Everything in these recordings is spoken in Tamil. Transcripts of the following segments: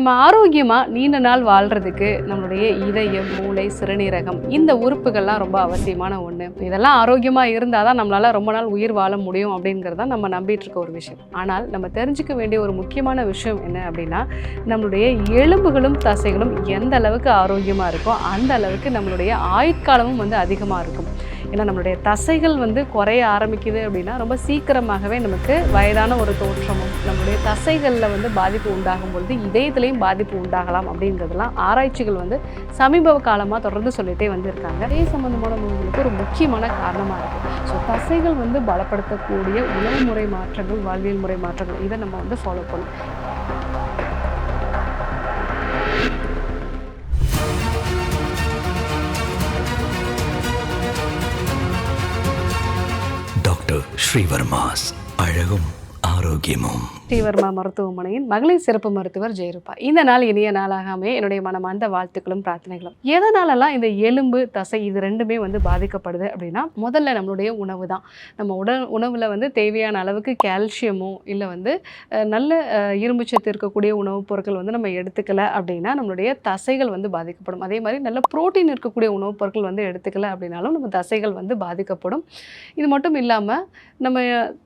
நம்ம ஆரோக்கியமாக நீண்ட நாள் வாழ்கிறதுக்கு நம்மளுடைய இதயம் மூளை சிறுநீரகம் இந்த உறுப்புகள்லாம் ரொம்ப அவசியமான ஒன்று இதெல்லாம் ஆரோக்கியமாக இருந்தால் தான் நம்மளால் ரொம்ப நாள் உயிர் வாழ முடியும் அப்படிங்கிறது தான் நம்ம நம்பிட்டு இருக்க ஒரு விஷயம். ஆனால் நம்ம தெரிஞ்சுக்க வேண்டிய ஒரு முக்கியமான விஷயம் என்ன அப்படின்னா நம்மளுடைய எலும்புகளும் தசைகளும் எந்த அளவுக்கு ஆரோக்கியமாக இருக்கோ அந்த அளவுக்கு நம்மளுடைய ஆயுட்காலமும் வந்து அதிகமாக இருக்கும். ஏன்னா நம்மளுடைய தசைகள் வந்து குறைய ஆரம்பிக்குது அப்படின்னா ரொம்ப சீக்கிரமாகவே நமக்கு வயதான ஒரு தோற்றமும் நம்மளுடைய தசைகளில் வந்து பாதிப்பு உண்டாகும் பொழுது இதயத்துலேயும் பாதிப்பு உண்டாகலாம் அப்படிங்கிறதுலாம் ஆராய்ச்சிகள் வந்து சமீப காலமாக தொடர்ந்து சொல்லிகிட்டே வந்திருக்காங்க. இதய சம்மந்தமான நோய்களுக்கு ஒரு முக்கியமான காரணமாக இருக்குது ஸோ தசைகள் வந்து பலப்படுத்தக்கூடிய உணவு முறை மாற்றங்கள் வாழ்வியல் முறை மாற்றங்கள் இதை நம்ம வந்து ஃபாலோ பண்ணணும். ஸ்ரீவர்மாஸ். அழகும் ஆரோக்கியமும். ஸ்ரீவர்மா மருத்துவமனையின் மகளிர் சிறப்பு மருத்துவர் ஜெயரூபா. இந்த நாள் இனிய நாளாகாமே என்னுடைய மனமார்ந்த வாழ்த்துக்களும் பிரார்த்தனைகளும். எதனாலலாம் இந்த எலும்பு தசை இது ரெண்டுமே வந்து பாதிக்கப்படுது அப்படின்னா முதல்ல நம்மளுடைய உணவு தான். நம்ம உடல் உணவில் வந்து தேவையான அளவுக்கு கால்சியமோ இல்லை வந்து நல்ல இரும்பு சத்து இருக்கக்கூடிய உணவுப் பொருட்கள் வந்து நம்ம எடுத்துக்கல அப்படின்னா நம்மளுடைய தசைகள் வந்து பாதிக்கப்படும். அதே மாதிரி நல்ல புரோட்டீன் இருக்கக்கூடிய உணவுப் பொருட்கள் வந்து எடுத்துக்கல அப்படின்னாலும் நம்ம தசைகள் வந்து பாதிக்கப்படும். இது மட்டும் இல்லாமல் நம்ம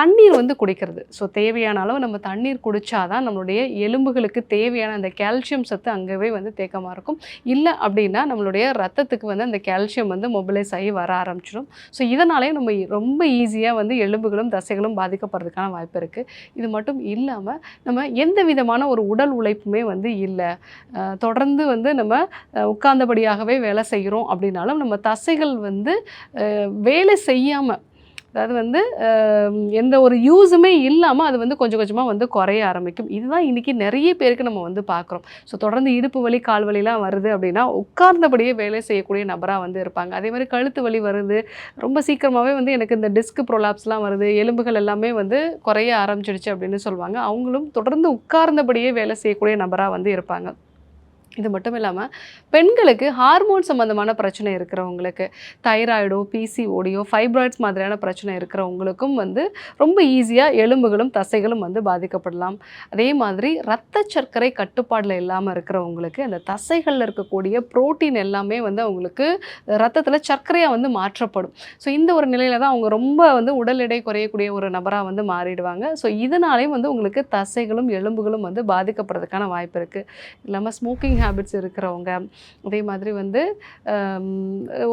தண்ணீர் வந்து குடிக்கிறது. ஸோ தேவையான அளவு நம்ம தண்ணீர் குடித்தாதான் நம்மளுடைய எலும்புகளுக்கு தேவையான அந்த கால்சியம் சத்து அங்கவே வந்து தேக்கமாக இருக்கும். இல்லை அப்படின்னா நம்மளுடைய ரத்தத்துக்கு வந்து அந்த கால்சியம் வந்து மொபிலைஸ் ஆகி வர ஆரம்பிச்சிடும். ஸோ இதனாலே நம்ம ரொம்ப ஈஸியாக வந்து எலும்புகளும் தசைகளும் பாதிக்கப்படுறதுக்கான வாய்ப்பு இருக்குது இது மட்டும் இல்லாமல் நம்ம எந்த விதமான ஒரு உடல் உழைப்புமே வந்து இல்லை. தொடர்ந்து வந்து நம்ம உட்கார்ந்தபடியாகவே வேலை செய்கிறோம் அப்படின்னாலும் நம்ம தசைகள் வந்து வேலை செய்யாமல் அதாவது வந்து எந்த ஒரு யூஸுமே இல்லாமல் அது வந்து கொஞ்சம் கொஞ்சமாக வந்து குறைய ஆரம்பிக்கும். இதுதான் இன்றைக்கி நிறைய பேருக்கு நம்ம வந்து பார்க்குறோம் ஸோ தொடர்ந்து இடுப்பு வலி கால் வலிலாம் வருது அப்படின்னா உட்கார்ந்தபடியே வேலை செய்யக்கூடிய நபராக வந்து இருப்பாங்க. அதே மாதிரி கழுத்து வலி வருது. ரொம்ப சீக்கிரமாகவே வந்து எனக்கு இந்த டிஸ்க் ப்ரொலாப்ஸ்லாம் வருது. எலும்புகள் எல்லாமே வந்து குறைய ஆரம்பிச்சிடுச்சு அப்படின்னு சொல்லுவாங்க. அவங்களும் தொடர்ந்து உட்கார்ந்தபடியே வேலை செய்யக்கூடிய நபராக வந்து இருப்பாங்க. இது மட்டும் இல்லாமல் பெண்களுக்கு ஹார்மோன் சம்மந்தமான பிரச்சனை இருக்கிறவங்களுக்கு தைராய்டோ பிசிஓடியோ ஃபைப்ராய்ட்ஸ் மாதிரியான பிரச்சனை இருக்கிறவங்களுக்கும் வந்து ரொம்ப ஈஸியாக எலும்புகளும் தசைகளும் வந்து பாதிக்கப்படலாம். அதே மாதிரி ரத்த சர்க்கரை கட்டுப்பாடில் இல்லாமல் இருக்கிறவங்களுக்கு அந்த தசைகளில் இருக்கக்கூடிய புரோட்டீன் எல்லாமே வந்து அவங்களுக்கு ரத்தத்தில் சர்க்கரையாக வந்து மாற்றப்படும். ஸோ இந்த ஒரு நிலையில் தான் அவங்க ரொம்ப வந்து உடல் எடை குறையக்கூடிய ஒரு நபராக வந்து மாறிடுவாங்க. ஸோ இதனாலேயும் வந்து உங்களுக்கு தசைகளும் எலும்புகளும் வந்து பாதிக்கப்படுறதுக்கான வாய்ப்பு இருக்குது இல்லாமல் ஸ்மோக்கிங் ஹேபிட்ஸ் இருக்கிறவங்க. அதே மாதிரி வந்து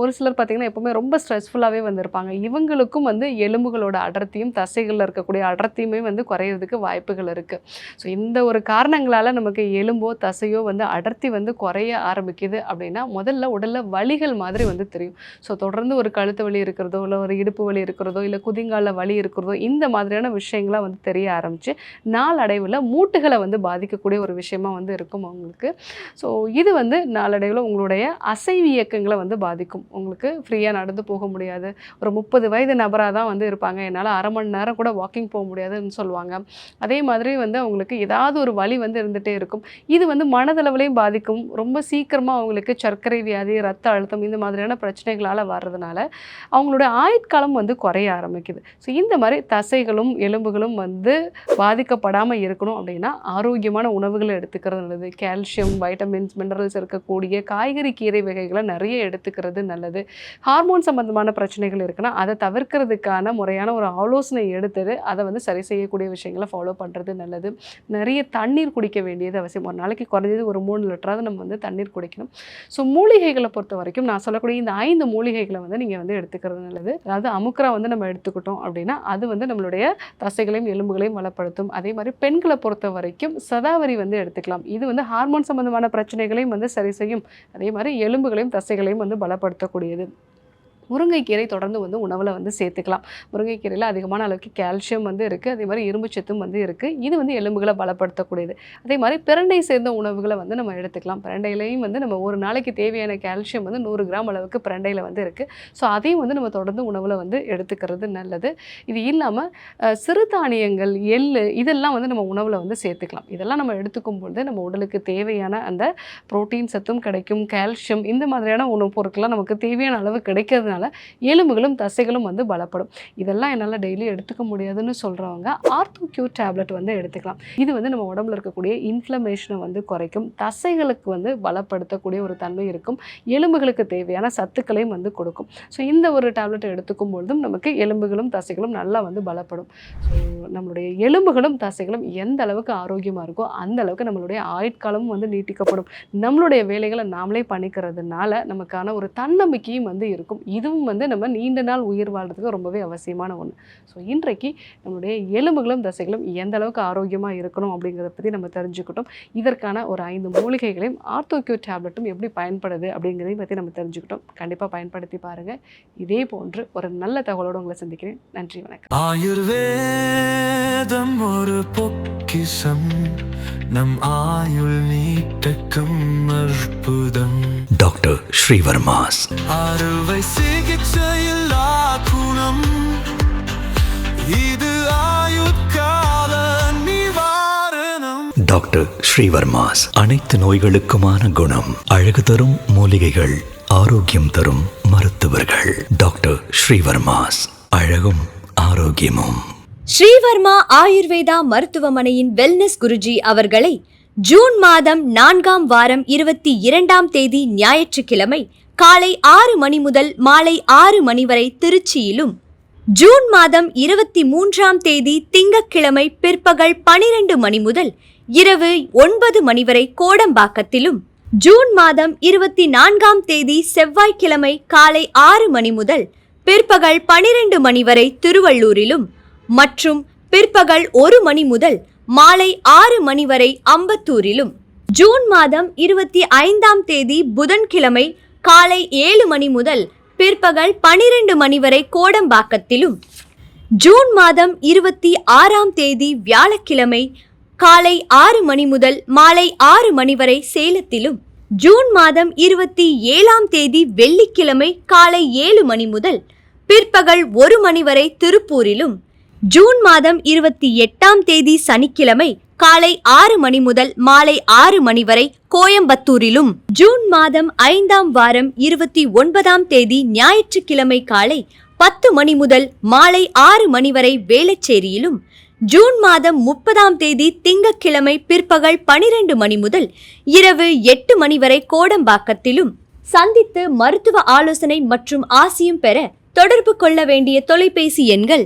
ஒரு சிலர் பார்த்திங்கன்னா எப்போவுமே ரொம்ப ஸ்ட்ரெஸ்ஃபுல்லாகவே வந்திருப்பாங்க. இவங்களுக்கும் வந்து எலும்புகளோட அடர்த்தியும் தசைகளில் இருக்கக்கூடிய அடர்த்தியுமே வந்து குறையிறதுக்கு வாய்ப்புகள் இருக்குது ஸோ இந்த ஒரு காரணங்களால் நமக்கு எலும்போ தசையோ வந்து அடர்த்தி வந்து குறைய ஆரம்பிக்குது அப்படின்னா முதல்ல உடலில் வலிகள் மாதிரி வந்து தெரியும். ஸோ தொடர்ந்து ஒரு கழுத்து வலி இருக்கிறதோ இல்லை ஒரு இடுப்பு வலி இருக்கிறதோ இல்லை குதிங்கால வலி இருக்கிறதோ இந்த மாதிரியான விஷயங்கள்லாம் வந்து தெரிய ஆரம்பிச்சு நாளடைவில் மூட்டுகளை வந்து பாதிக்கக்கூடிய ஒரு விஷயமா வந்து இருக்கும் அவங்களுக்கு. ஸோ இது வந்து நாளடைவில் உங்களுடைய அசைவு இயக்கங்களை வந்து பாதிக்கும். உங்களுக்கு ஃப்ரீயாக நடந்து போக முடியாது. ஒரு முப்பது வயது நபராக தான் வந்து இருப்பாங்க. என்னால் அரை மணி நேரம் கூட வாக்கிங் போக முடியாதுன்னு சொல்லுவாங்க. அதே மாதிரி வந்து அவங்களுக்கு ஏதாவது ஒரு வழி வந்து இருந்துகிட்டே இருக்கும். இது வந்து மனதளவுலையும் பாதிக்கும். ரொம்ப சீக்கிரமாக அவங்களுக்கு சர்க்கரை வியாதி ரத்த அழுத்தம் இந்த மாதிரியான பிரச்சனைகளால் வர்றதுனால அவங்களோட ஆயுட்காலம் வந்து குறைய ஆரம்பிக்குது. ஸோ இந்த மாதிரி தசைகளும் எலும்புகளும் வந்து பாதிக்கப்படாமல் இருக்கணும் அப்படின்னா ஆரோக்கியமான உணவுகளை எடுத்துக்கிறது நல்லது. கால்சியம் வைட்டமின்ஸ் மினரல்ஸ் இருக்கக்கூடிய காய்கறி கீரை வகைகளை நிறைய எடுத்துக்கிறது நல்லது. ஹார்மோன் சம்பந்தமான பிரச்சனைகள் இருக்குன்னா அதை தவிர்க்கிறதுக்கான முறையான ஒரு ஆலோசனை எடுத்துட்டு அதை வந்து சரி செய்யக்கூடிய விஷயங்களை ஃபாலோ பண்ணுறது நல்லது. நிறைய தண்ணீர் குடிக்க வேண்டியது அவசியம். ஒரு நாளைக்கு குறைஞ்சது ஒரு மூணு லிட்டராவது நம்ம வந்து தண்ணீர் குடிக்கணும். ஸோ மூலிகைகளை பொறுத்த வரைக்கும் நான் சொல்லக்கூடிய இந்த ஐந்து மூலிகைகளை வந்து நீங்கள் வந்து எடுத்துக்கிறது நல்லது. அதாவது அமுக்கரா வந்து நம்ம எடுத்துக்கிட்டோம் அப்படின்னா அது வந்து நம்மளுடைய தசைகளையும் எலும்புகளையும் வளப்படுத்தும். அதே மாதிரி பெண்களை பொறுத்த வரைக்கும் சதாவரி வந்து எடுத்துக்கலாம். இது வந்து ஹார்மோன் சம்பந்தமான பிரச்சனைகளையும் வந்து சரி செய்யும். அதே மாதிரி எலும்புகளையும் தசைகளையும் வந்து பலப்படுத்தக்கூடியது. முருங்கைக்கீரை தொடர்ந்து வந்து உணவில் வந்து சேர்த்துக்கலாம். முருங்கைக்கீரையில் அதிகமான அளவுக்கு கால்சியம் வந்து இருக்குது அதே மாதிரி இரும்பு சத்தும் வந்து இருக்குது இது வந்து எலும்புகளை பலப்படுத்தக்கூடியது. அதே மாதிரி பிரண்டை சேர்ந்த உணவுகளை வந்து நம்ம எடுத்துக்கலாம். பிரண்டையிலையும் வந்து நம்ம ஒரு நாளைக்கு தேவையான கால்சியம் வந்து நூறு கிராம் அளவுக்கு பிரண்டையில் வந்து இருக்குது ஸோ அதையும் வந்து நம்ம தொடர்ந்து உணவில் வந்து எடுத்துக்கிறது நல்லது. இது இல்லாமல் சிறுதானியங்கள் எள் இதெல்லாம் வந்து நம்ம உணவில் வந்து சேர்த்துக்கலாம். இதெல்லாம் நம்ம எடுத்துக்கும் பொழுது நம்ம உடலுக்கு தேவையான அந்த புரோட்டீன் சத்தும் கிடைக்கும். கால்சியம் இந்த மாதிரியான உணவுப் பொருட்கள்லாம் நமக்கு தேவையான அளவு கிடைக்கிறது இதனால் எலும்புகளும் தசைகளும் வந்து பலப்படும். இதெல்லாம் என்னால் டெய்லி எடுத்துக்க முடியாதுன்னு சொல்கிறவங்க ஆர்த்தோ கியூ டேப்லெட் வந்து எடுத்துக்கலாம். இது வந்து நம்ம உடம்புல இருக்கக்கூடிய இன்ஃப்ளமேஷனை வந்து குறைக்கும். தசைகளுக்கு வந்து பலப்படுத்தக்கூடிய ஒரு தன்மை இருக்கும். எலும்புகளுக்கு தேவையான சத்துக்களையும் வந்து கொடுக்கும். ஸோ இந்த ஒரு டேப்லெட் எடுத்துக்கும் பொழுதும் நமக்கு எலும்புகளும் தசைகளும் நல்லா வந்து பலப்படும். ஸோ நம்மளுடைய எலும்புகளும் தசைகளும் எந்த அளவுக்கு ஆரோக்கியமாக இருக்கோ அந்த அளவுக்கு நம்மளுடைய ஆயுட்காலமும் வந்து நீட்டிக்கப்படும். நம்மளுடைய வேலைகளை நாமளே பண்ணிக்கிறதுனால நமக்கான ஒரு தன்னம்பிக்கையும் வந்து இருக்கும். இதுவும் வந்து நம்ம நீண்ட நாள் உயிர் வாழ்றதுக்கு ரொம்பவே அவசியமான ஒன்று ஸோ இன்றைக்கு நம்மளுடைய எலும்புகளும் தசைகளும் எந்த அளவுக்கு ஆரோக்கியமாக இருக்கணும் அப்படிங்கிறத பற்றி நம்ம தெரிஞ்சுக்கிட்டோம். இதற்கான ஒரு ஐந்து மூலிகைகளையும் ஆர்த்தோக்யூ டேப்லெட்டும் எப்படி பயன்படுது அப்படிங்கிறதையும் பற்றி நம்ம தெரிஞ்சுக்கிட்டோம். கண்டிப்பாக பயன்படுத்தி பாருங்கள் இதே போன்று ஒரு நல்ல தகவலோடு உங்களை சந்திக்கிறேன். நன்றி வணக்கம். ஆயுர்வேதம் ஒரு பொக்கிஷம். நம் ஆயுள் நீட்டக்கும் அற்புதம். டாக்டர் ஸ்ரீவர்மாஸ். அறுவை சிகிச்சையில்லா குணம் இது ஆயுட்கால நிவாரணம். டாக்டர் ஸ்ரீவர்மாஸ் அனைத்து நோய்களுக்குமான குணம் அழகு தரும் மூலிகைகள் ஆரோக்கியம் தரும் மருத்துவர்கள். டாக்டர் ஸ்ரீவர்மாஸ் அழகும் ஆரோக்கியமும். ஸ்ரீவர்மா ஆயுர்வேதா மருத்துவமனையின் வெல்னஸ் குருஜி அவர்களை ஜூன் மாதம் நான்காம் வாரம் இருபத்தி இரண்டாம் தேதி ஞாயிற்றுக்கிழமை காலை ஆறு மணி முதல் மாலை ஆறு மணி வரை திருச்சியிலும். ஜூன் மாதம் இருபத்தி மூன்றாம் தேதி திங்கட்கிழமை பிற்பகல் பனிரெண்டு மணி முதல் இரவு ஒன்பது மணி வரை கோடம்பாக்கத்திலும். ஜூன் மாதம் இருபத்தி நான்காம் தேதி செவ்வாய்க்கிழமை காலை ஆறு மணி முதல் பிற்பகல் பனிரெண்டு மணி வரை திருவள்ளூரிலும். மற்றும் பிற்பகல் ஒரு மணி முதல் மாலை ஆறு மணி வரை அம்பத்தூரிலும். ஜூன் மாதம் இருபத்தி ஐந்தாம் தேதி புதன்கிழமை காலை ஏழு மணி முதல் பிற்பகல் பனிரெண்டு மணி வரை கோடம்பாக்கத்திலும். ஜூன் மாதம் இருபத்தி ஆறாம் தேதி வியாழக்கிழமை காலை ஆறு மணி முதல் மாலை ஆறு மணி வரை சேலத்திலும். ஜூன் மாதம் இருபத்தி ஏழாம் தேதி வெள்ளிக்கிழமை காலை ஏழு மணி முதல் பிற்பகல் ஒரு மணி வரை திருப்பூரிலும். ஜூன் மாதம் இருபத்தி எட்டாம் தேதி சனிக்கிழமை காலை ஆறு மணி முதல் மாலை ஆறு மணி வரை கோயம்புத்தூரிலும். ஜூன் மாதம் ஐந்தாம் வாரம் இருபத்தி ஒன்பதாம் தேதி ஞாயிற்றுக்கிழமை காலை பத்து மணி முதல் மாலை ஆறு மணி வரை வேளச்சேரியிலும். ஜூன் மாதம் முப்பதாம் தேதி திங்கட்கிழமை பிற்பகல் பனிரெண்டு மணி முதல் இரவு எட்டு மணி வரை கோடம்பாக்கத்திலும். சந்தித்து மருத்துவ ஆலோசனை மற்றும் ஆசியும் பெற தொடர்பு கொள்ள வேண்டிய தொலைபேசி எண்கள்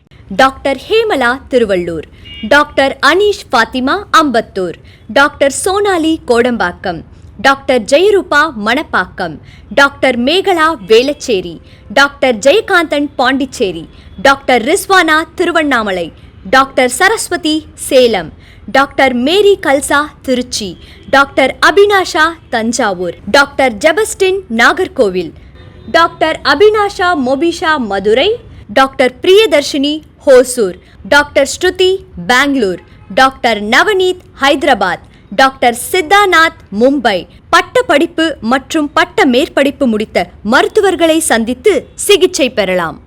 doctor Hemala Tiruvallur doctor Anish Fathima Ambattur doctor Sonali Kodambakkam doctor Jeyarooba Manapakkam doctor Megala Velachery doctor Jayakanthan Pondicherry doctor Rizwana Tiruvannamalai doctor Saraswathi Salem doctor Mary Kalsa Trichy doctor Abinasha Thanjavur doctor Jebastin Nagercoil doctor Abinasha Mobisha Madurai doctor Priyadharshini Hosur doctor Shruti Bangalore doctor Navneeth Hyderabad doctor Siddhanath Mumbai பட்ட படிப்பு மற்றும் பட்ட மேற்படிப்பு முடித்த மருத்துவர்களை சந்தித்து சிகிச்சை பெறலாம்.